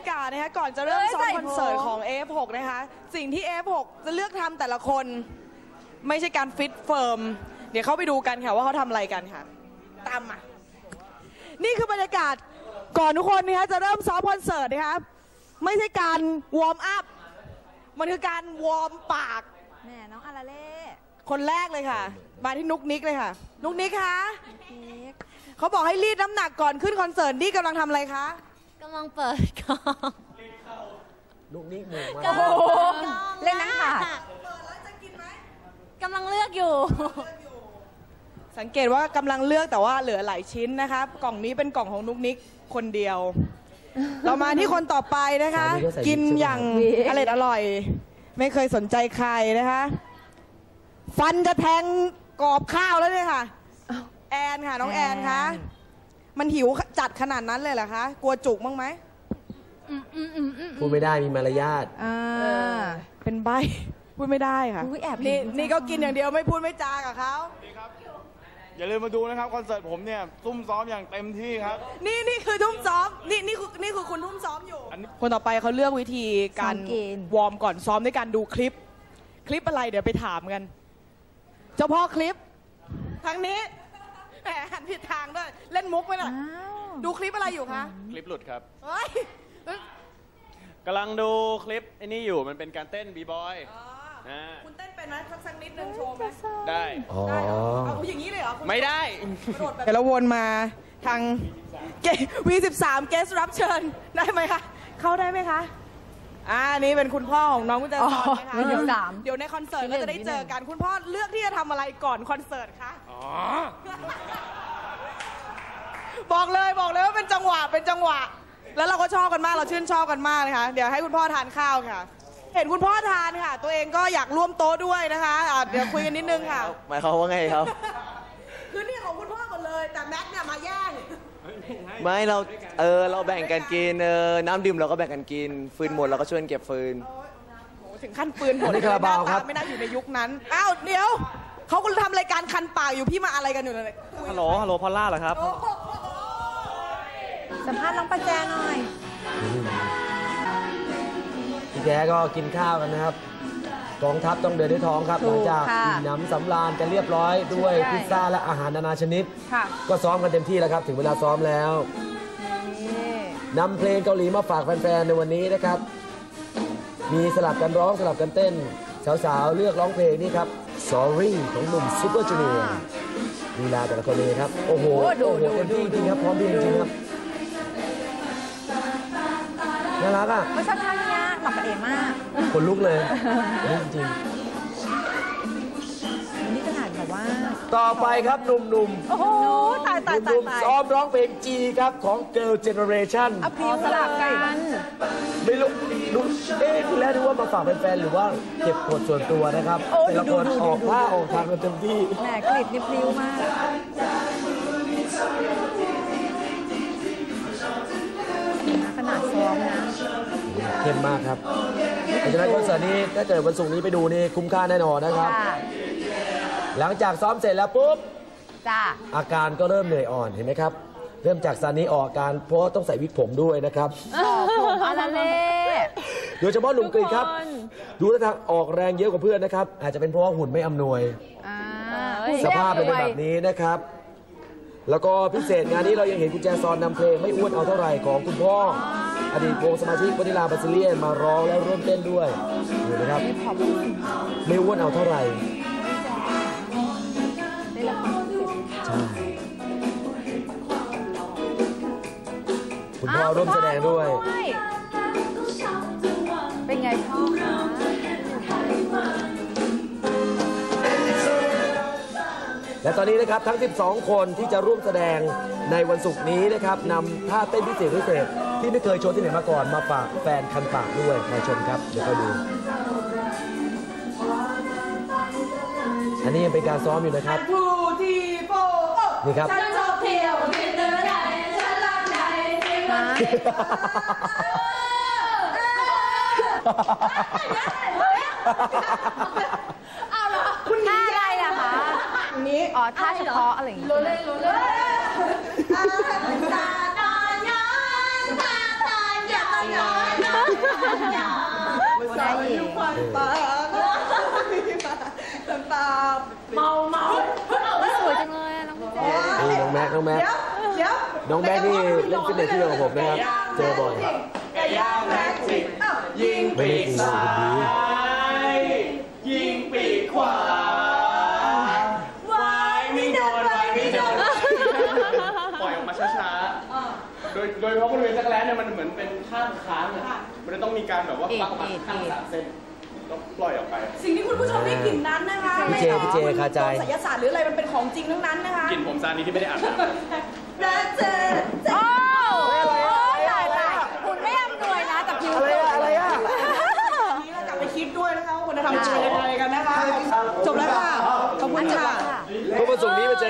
ากาศนะคะก่อนจะเริ่มเอ้ยซ้อมใส่คอนเสิร์ตผมของ F6 นะคะ สิ่งที่ F6 จะเลือกทำแต่ละคน ไม่ใช่การฟิตเฟิร์ม เดี๋ยวเข้าไปดูกันค่ะว่าเขาทำอะไรกันค่ะ ตามมา นี่คือบรรยากาศก่อนทุกคนนะคะจะเริ่มซ้อมคอนเสิร์ตนะคะไม่ใช่การวอร์มอัพ มันคือการวอร์มปาก แหมน้องอาราเล่คนแรกเลยค่ะ มาที่นุกนิกเลยค่ะ นุกนิกคะพีคเขาบอกให้รีดน้ำหนักก่อนขึ้นคอนเสิร์ตนี่กำลังทำอะไรคะ กำลังเปิดกล้องลูกนี้หมูมากกำลังโอ้โหเปิดกล้องเล่นหนังขาดกำลังเลือกอยู่ สังเกตว่ากำลังเลือกแต่ว่าเหลือหลายชิ้นนะคะกล่องนี้เป็นกล่องของนุกนิกคนเดียว เรามาที่คนต่อไปนะคะ กินอย่างอร่อยอร่อย ไม่เคยสนใจใครนะคะ ฟันจะแทงกรอบข้าวแล้วเนี่ยค่ะ แอนค่ะ น้องแอนคะ มันหิวจัดขนาดนั้นเลยเหรอคะ กลัวจุกบ้างไหมพูดไม่ได้มีมารยาทอ่าเป็นใบ พูดไม่ได้ค่ะ อุ๊ยแอบเห็นนี่ผู้ชายนี่ก็กินอย่างเดียวไม่พูดไม่จากับเขาอย่าลืมมาดูนะครับคอนเสิร์ตผมเนี่ยซุ่มซ้อมอย่างเต็มที่ครับ นี่นี่คือทุ่มซ้อม นี่นี่คือนี่คือคุณทุ่มซ้อมอยู่อันนี้คนต่อไปเขาเลือกวิธีการซ้อมเกณฑ์วอร์มก่อนซ้อมด้วยการดูคลิป คลิปอะไรเดี๋ยวไปถามกัน เจ้าพ่อคลิป ทางนี้ แหมหันผิดทางด้วย เล่นมุกไปหน่อยอ้าวดูคลิปอะไรอยู่คะคลิปหลุดครับเฮ้ยกำลังดูคลิปไอ้นี่อยู่มันเป็นการเต้นบีบอยอ๋ออ่าคุณเต้นเป็นไหมสักสักนิดนึงโชว์ไหมได้อ๋อได้เหรอเอาอย่างนี้เลยเหรอคุณไม่ได้กระโดดแบบแล้ววนมาทางเกวีสิบสามเกสรับเชิญได้ไหมคะ เข้าได้ไหมคะ อ่านี่เป็นคุณพ่อของน้องกุญแจซอนนะคะ อ๋อวี13เดี๋ยวในคอนเสิร์ตก็จะได้เจอกันคุณพ่อเลือกที่จะทำอะไรก่อนคอนเสิร์ตคะ อ๋อ บอกเลยบอกเลยว่าเป็นจังหวะเป็นจังหวะ แล้วเราก็ชอบกันมากเราชื่นชอบกันมากเลยค่ะเดี๋ยวให้คุณพ่อทานข้าวค่ะ เห็นคุณพ่อทานค่ะ ตัวเองก็อยากร่วมโต๊ะด้วยนะคะอะเดี๋ยวคุยกันนิดนึงค่ะ หมายความว่าไงครับ คือนี่ของคุณพ่อหมดเลย แต่แม็กซ์เนี่ยมาแย่ง ไม่เราเออเราแบ่งกันกินเออน้ำดื่มเราก็แบ่งกันกิน ฟืนหมดเราก็ช่วยกันเก็บฟืนโอ้โหถึงขั้นปืนหมดอันนี้คาราบาวครับไม่น่าอยู่ในยุคนั้น อ้าวเดี๋ยวเขากำลังทำรายการคันปากอยู่พี่มาอะไรกันอยู่เลยคุยฮัลโหลฮัลโหลพอลล่าเหรอครับโอ้โหสัมภาษณ์น้องประแจหน่อย พี่แกก็กินข้าวกันนะครับ กองทัพต้องเดินด้วยท้องครับหถูลังกจากค่ะอิ่มหน้ำสำราญกันเรียบร้อยด้วยใช่พิซซ่าและอาหารนานาชนิดค่ะก็ซ้อมกันเต็มที่แล้วครับ ถึงเวลาซ้อมแล้วนี่นำเพลงเกาหลีมาฝากแฟนๆในวันนี้นะครับ มีสลับกันร้องสลับกันเต้น สาวๆ เลือกร้องเพลงนี่ครับ Sorry ของหนุ่มซูเปอร์จูเนียร์ลีลาแต่ละคนเลยครับ โอ้โหโอ้ดูโอ้โหดูเต็มที่ดูจริงครับพร้อมเพลงจริงครับน่ารักอะก็ชอบท่านี้ เหมาะกับเอมากคนลุกเลยนี่จริงอันนี้ขนาดแบบว่าๆต่อไปครับหนุ่มๆโอ้โหตายตายหตายนุ่มตายๆซ้อมร้องเพลง G ครับของ Girl Generation เอาพริ้วสลับกันไม่รู้ดูเอ๊ะทีแรกนึกว่ามาฝากแฟนๆหรือว่าเก็บกดส่วนตัวนะครับโอ้แต่ละดูคนดูดูออกดูผ้าออกทางกันเต็มที่แหมกลิดนี่พริ้วมากขนาดซ้อมนะ เข้มมากครับเพราะฉะนั้นคอนเสิร์ตนี้ถ้าเกิดวันศุกร์นี้ไปดูนี่คุ้มค่าแน่นอนนะครับค่ะหลังจากซ้อมเสร็จแล้วปุ๊บจ้าอาการก็เริ่มเหนื่อยอ่อนเห็นไหมครับ เริ่มจากซานี้ออกอาการเพราะว่าต้องใส่วิกผมด้วยนะครับผมอาราเล่โดยเฉพาะหนุ่มกรีกครับ ดูท่าทางออกแรงเยอะกว่าเพื่อนนะครับ อาจจะเป็นเพราะว่าหุ่นไม่อำนวยอ่าสภาพเป็นแบบนี้นะครับ แล้วก็พิเศษงานนี้เรายังเห็นกุญแจซอนนำเพลงไม่อ้วนเอาเท่าไหร่ของคุณพ่อ อดีตวงสมาชิกวานิลาบาซิเลียนมาร้องและร่วมเต้นด้วยดูนะครับ ไม่อ้วนเอาเท่าไหร่ใช่คุณพ่อร่วมแสดงด้วย เป็นไงพ่อคะ และตอนนี้นะครับทั้ง 12 คนที่จะร่วมแสดงในวันศุกร์นี้นะครับนำท่าเต้นพิเศษพิเศษที่ไม่เคยโชว์ที่ไหนมาก่อนมาฝากแฟนคันปากด้วยมาชมครับเดี๋ยวค่อยดู อันนี้ยังเป็นการซ้อมอยู่นะครับทูทีโฟนี่ครับฉันช ได้อีกตาตาตาเมาเมาสวยจังเลยอะน้องเจนี่น้องแม็กน้องแม็กเดี๋ยวเดี๋ยวน้องแม็กนี่เล่นฟิตเนสที่เดียวกับผมนะครับ เจอบ่อยไก่ย่างแม็กซิกอ้าวยิงไม่ได้จริงนะคนดียิงปีกขวาวายไม่โดนวายไม่โดนปล่อยออกมาช้าๆ โดยโดยเฉพาะบริเวณจักรแร้เนี่ยมันเหมือนเป็นข้ามค้างอะ มันจะต้องมีการแบบว่าปักออกมาข้างสามเส้นต้องปล่อยออกไป สิ่งที่คุณผู้ชมได้กลิ่นนั้นนะคะพี่เจพี่เจคาใจศิลศาสตร์หรืออะไรมันเป็นของจริงทั้งนั้นนะคะกลิ่นผมซานี้ที่ไม่ได้อาบน้ำและเจอโอ้ตายตายคุณไม่อำนวยนะแต่ผิวอะไรอะอะไรอะนี้เรากลับไปคิดด้วยนะคะว่าคุณธรรมเป็นยังไงกันนะคะจบแล้วค่ะขอบคุณค่ะก็มาส่งนี้มาเจอ